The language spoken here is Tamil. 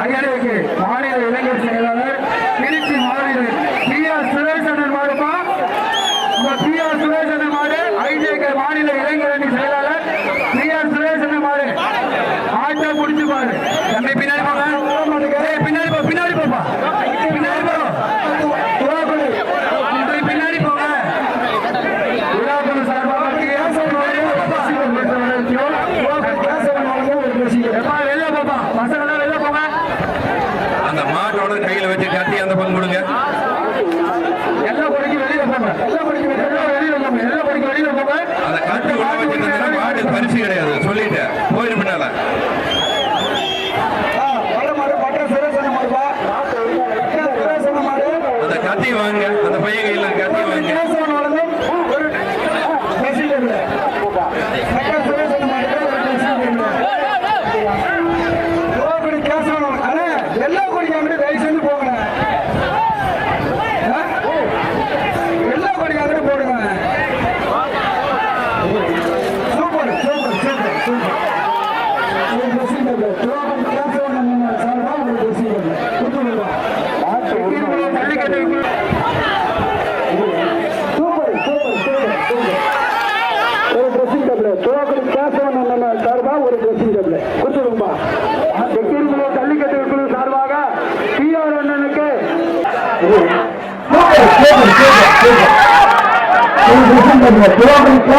அயலுக்கு மாநில இளைஞர் செயலாளர் திருச்சி மாநில பி ஆர் சுரேசன் மாடுமா உங்க பி ஆர் சுரேசன் மாடு ஐஜேகே மாநில இளைஞர் அணி செயலாளர் பி ஆர் சுரேசன் மாடு. ஆட்டை முடிச்சு பாரு. தம்பி பின்னாடி போங்க. பின்னாடி போ பின்னாடி போப்பா. பின்னாடி போ. பின்னாடி போங்க. சார்பாக மாட்டோட கையில வச்சு கட்டி அந்த பங்கு கொடுங்க. எல்லா படிக்கு வெளியில போங்க எல்லா படிக்கு எல்லா வெளியில போங்க எல்லா படிக்கு வெளியில போங்க அந்த கட்டு உள்ள வச்சிருந்தா மாடு பரிசு கிடையாது. சொல்லிட்டேன். போயிரு பின்னால. அந்த கத்தி வாங்க. அந்த பையன் கையில கத்தி வாங்க. எல்லா கொடிக்காங்க அண்ணன் சார்பா ஒரு dressing table. கொடுத்துடுங்கப்பா. செக்கீரிமலை ஜல்லிக்கட்டு குழு சார்பாக பிஆர் அண்ணனுக்கு சூப்பர், சூப்பர்,